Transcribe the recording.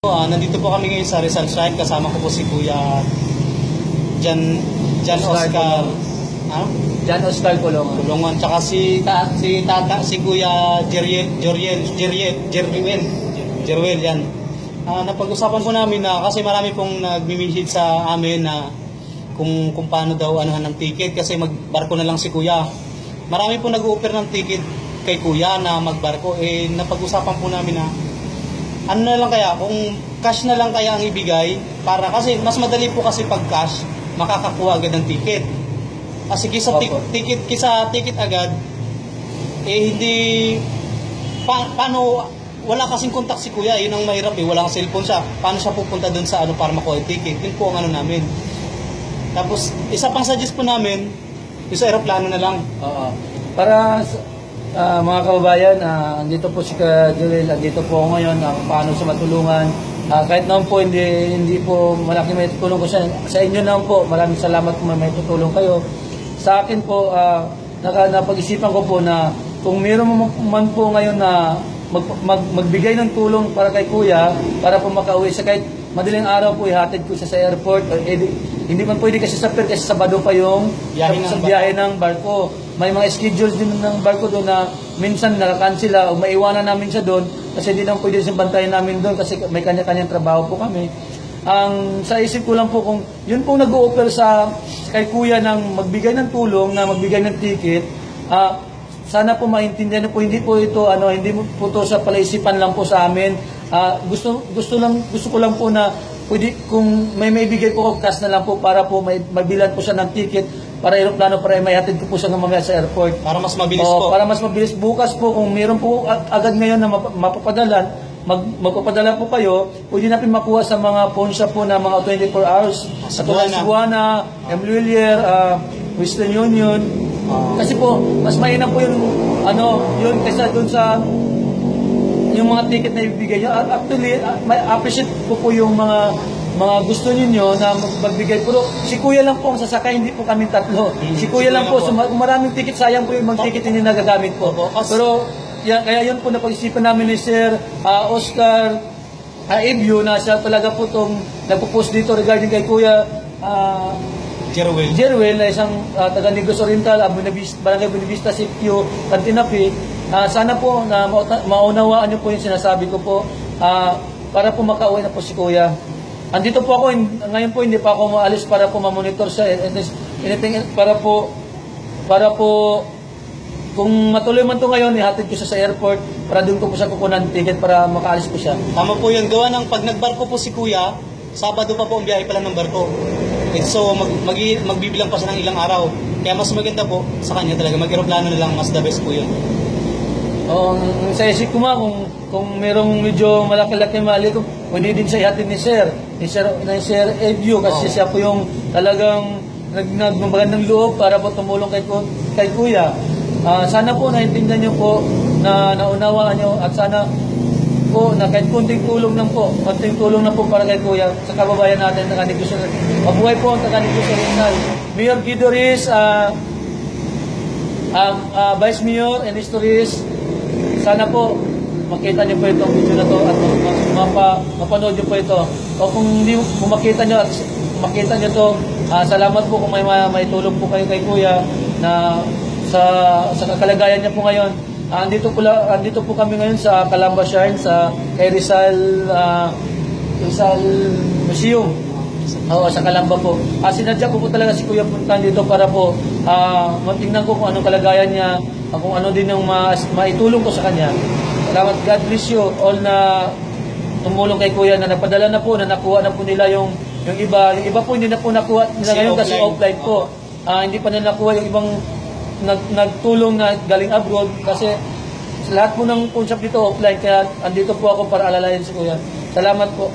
Ah, nandito po kami ngayon sa Rizal Shrine. Kasama ko po si Kuya Jan, Jan Oscar Oscar. Ano? Jan Oscar Colongan. Tulungan. Tsaka si, ta, si Tata, si Kuya Jeriel, Jeriel, Jeriel, Jeriel, Jeriel, yan. Ah, napag-usapan po namin na kasi marami pong nagmi-message sa amin na kung kung paano daw anuhan ng ticket kasi magbarko na lang si Kuya. Marami po nag-offer ng ticket kay Kuya na magbarko. Eh, napag-usapan po namin na ano na lang kaya, kung cash na lang kaya ang ibigay, para kasi mas madali po kasi pag cash, makakakuha agad ng ticket. Kasi kisa Opo. tik- ticket, kisa ticket agad, eh hindi, pa, paano, wala kasing contact si kuya, yun ang mahirap eh, wala kang cellphone siya. Paano siya pupunta dun sa ano para makuha yung ticket? Yun po ang ano namin. Tapos, isa pang suggest po namin, yung sa aeroplano na lang. Oo. Para sa ah, mga kababayan, ah, andito po si Ka Joel, andito po ako ngayon, kung paano sa matulungan. Ah, kahit naman po hindi hindi po malaki may tutulong ko sa, sa inyo naman po. Maraming salamat kung may tutulong kayo. Sa akin po, naka, napag-isipan ko po na kung meron man po ngayon na mag, mag, magbigay ng tulong para kay kuya, para po makauwi sa kahit madaling araw po ihatid ko siya sa airport. Or, eh, di- hindi man pwede kasi sa pier kasi Sabado pa yung Biyahe sa, ng sa biyahe ng barko. May mga schedules din ng barko doon na minsan nakakancel o maiwanan namin siya doon kasi hindi naman pwede siyang bantayan namin doon kasi may kanya-kanyang trabaho po kami. Ang sa isip ko lang po kung yun pong nag-o-offer sa kay kuya ng magbigay ng tulong na magbigay ng ticket, ah, sana po maintindihan niyo po hindi po ito ano hindi po to sa palaisipan lang po sa amin. Ah, gusto gusto lang gusto ko lang po na pwede kung may maibigay po ako cash na lang po para po may mabilan po siya ng ticket para aeroplano para may hatid ko po siya ng mamaya sa airport. Para mas mabilis Oo, po. Para mas mabilis bukas po kung meron po ag- agad ngayon na map- mapapadalan, mag, magpapadala po kayo, pwede natin makuha sa mga shop po na mga 24 hours. Sa Cebuana. Cebuana, Emlulier, uh, Western Union. Ah. Kasi po, mas mainam po yung ano, yun kaysa doon sa yung mga ticket na ibibigay nyo. Actually, ah, may appreciate ko po yung mga mga gusto ninyo na magbigay. Pero si Kuya lang po ang sasakay, hindi po kami tatlo. Si Kuya lang po, po. so ma- maraming ticket, sayang po yung mga ticket hindi nagagamit po. Pero yan, kaya yun po napag-isipan namin ni Sir ah, Oscar uh, Ebio na siya talaga po itong nagpo-post dito regarding kay Kuya ah, Jerwell. Jerwell na isang uh, taga Negros Oriental, uh, Buenavista, Barangay Buenavista, Sitio, Cantinapi. Ah, sana po na maunawaan niyo po yung sinasabi ko po ah, para po makauwi na po si Kuya. Andito po ako, ngayon po hindi pa ako maalis para po ma-monitor siya. Anything para po para po kung matuloy man to ngayon, ihatid ko siya sa airport para doon ko po siya kukunan ticket para makaalis po siya. Tama po yun. Gawa ng pag nagbarko po si Kuya, Sabado pa po ang biyahe pala ng barko. And so, mag, mag, magbibilang pa siya ng ilang araw. Kaya mas maganda po sa kanya talaga. Mag-aeroplano na lang, mas the best po yun. Oo, ang sa isip ko nga, kung, kung merong medyo malaki-laki mali ko, pwede din siya ihatid ni Sir, ni Sir, ni Sir Edyo, kasi Oo. siya po yung talagang nag, nagmamagandang loob para po tumulong kay, kay Kuya. Ah, sana po naintindihan niyo po na naunawaan niyo at sana po na kahit kunting tulong lang po, kunting tulong lang po para kay Kuya sa kababayan natin na kanigos Mabuhay po ang taga-Negros Oriental. Mayor Guido Riz, ah, um, uh, Vice Mayor and Histories, sana po makita niyo po itong video na to at ma- ma- mapa, mapanood niyo po ito. O kung hindi mo makita niyo at makita niyo to, ah, salamat po kung may ma- may tulong po kayo kay Kuya na sa sa kalagayan niya po ngayon. Andito po la, andito po kami ngayon sa Calamba Shrine sa kay Rizal ah, Rizal Museum. Oo, sa Kalamba po. Ah, sinadya ko po talaga si Kuya puntahan dito para po ah, matingnan ko kung anong kalagayan niya, ah, kung ano din ang ma maitulong ko sa kanya. Salamat, God bless you all na tumulong kay Kuya na napadala na po, na nakuha na po nila yung yung iba, yung iba po hindi na po nakuha nila Kasi ngayon kasi offline. offline po. Ah, hindi pa nila nakuha yung ibang nag, nagtulong na galing abroad kasi lahat po ng concept dito offline kaya andito po ako para alalayan si Kuya. Salamat po.